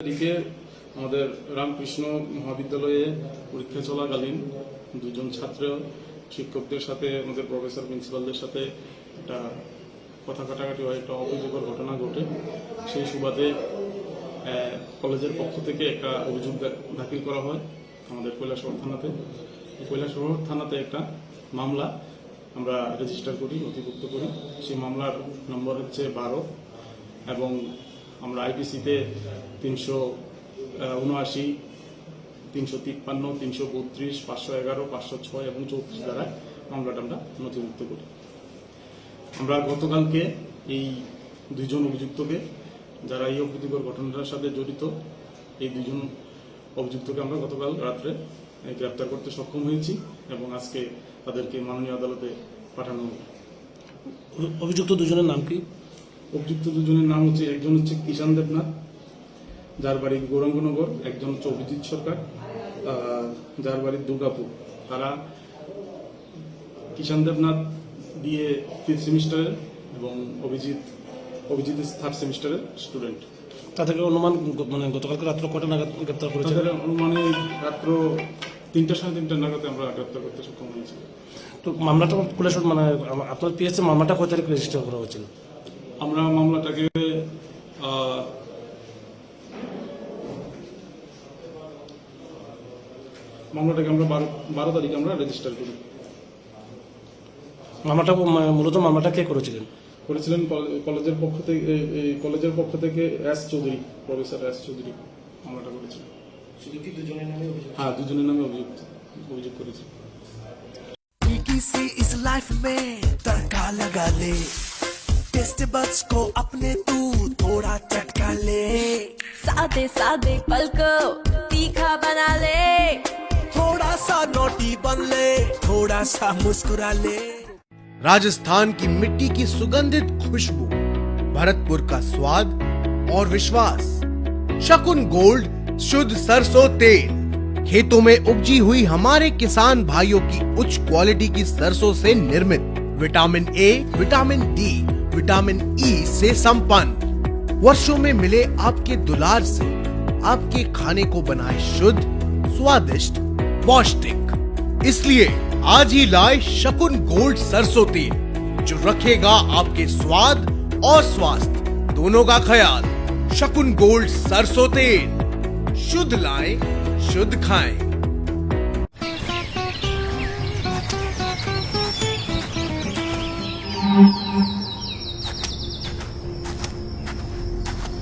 এদিকে আমাদের রামকৃষ্ণ মহাবিদ্যালয়ে পরীক্ষা চলাকালীন দুজন ছাত্র শিক্ষকদের সাথে, আমাদের প্রফেসর প্রিন্সিপালদের সাথে একটা কথা কাটাকাটি হয়, একটা অপ্রীতিকর ঘটনা ঘটে। সেই সুবাদে কলেজের পক্ষ থেকে একটা অভিযোগ দাখিল করা হয় আমাদের কৈলাসহর থানাতে। কৈলাসহর থানাতে একটা মামলা আমরা রেজিস্টার করি নথিভুক্ত করি। সেই মামলার নম্বর হচ্ছে বারো এবং আমরা আইপিসিতে তিনশো উনআশি তিনশো তিপ্পান্ন, তিনশো বত্রিশ, পাঁচশো এগারো, পাঁচশো ছয় এবং চৌত্রিশ দ্বারা মামলাটা আমরা নথিভুক্ত করি। আমরা গতকালকে এই দুইজন অভিযুক্তকে, যারা এই অপ্রীতিকর ঘটনাটার সাথে জড়িত, এই দুজন অভিযুক্তকে আমরা গতকাল রাত্রে গ্রেপ্তার করতে সক্ষম হয়েছি এবং আজকে তাদেরকে মাননীয় আদালতে পাঠানো হবে। অভিযুক্ত দুজনের নাম কি? অভিযুক্ত দুজনের নাম হচ্ছে একজন হচ্ছে কিষান দেবনাথ যার বাড়ি গৌরাঙ্গনগর একজন হচ্ছে অভিজিৎ সরকার যার বাড়ি দুর্গাপুর। তারা কিষান দেবনাথ বিএ ফিফথ সেমিস্টারের এবং অভিজিৎ অভিজিৎ থার্ড সেমিস্টারের স্টুডেন্ট তাদেরকে অনুমান মানে গতকালকে রাত্র কটা নাগাদ গ্রেপ্তার করেছে তাদের অনুমানে রাত্র তিনটা সাড়ে তিনটা নাগাদে আমরা গ্রেপ্তার করতে সক্ষম হয়েছি। তো মামলাটা পুলিশ মানে আপনার পিএসসি মামলাটা কয় তারিখ রেজিস্টার করা হয়েছিল? আমরা মামলাটাকে মামলাটাকে আমরা বারো বারো তারিখে আমরা রেজিস্টার করি। মামলাটা মূলত মামলাটা কে করেছিলেন? করেছিলেন কলেজের পক্ষ থেকে কলেজের পক্ষ থেকে S Chowdhury professor S Chowdhury মামলাটা করেছিলেন। হ্যাঁ দুজনের নামে অভিযোগ অভিযোগ করেছে। লাইফ মে তড়কা লাগা टेस्ट बड्स को अपने तू थोड़ा चटका ले। सादे सादे पल को तीखा बना ले। थोड़ा सा नोटी बन ले थोड़ा सा मुस्कुरा ले। राजस्थान की मिट्टी की सुगंधित खुशबू भरतपुर का स्वाद और विश्वास। शकुन गोल्ड शुद्ध सरसों तेल। खेतों में उपजी हुई हमारे किसान भाइयों की उच्च क्वालिटी की सरसों से निर्मित। Vitamin A vitamin D vitamin E e से संपन्न। वर्षों में मिले आपके दुलार से आपके खाने को बनाए शुद्ध, स्वादिष्ट, पौष्टिक। इसलिए आज ही लाए शकुन गोल्ड सरसों तेल, जो रखेगा आपके स्वाद और स्वास्थ्य। दोनों का ख्याल, शकुन गोल्ड सरसों तेल। शुद्ध लाए, शुद्ध खाएँ।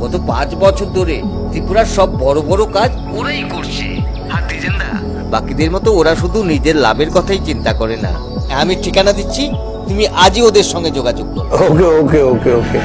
গত পাঁচ বছর ধরে ত্রিপুরার সব বড় বড় কাজ ওরাই করছে। বাকিদের মতো ওরা শুধু নিজের লাভের কথাই চিন্তা করে না। আমি ঠিকানা দিচ্ছি, তুমি আজই ওদের সঙ্গে যোগাযোগ করো। ওকে ওকে ওকে ওকে।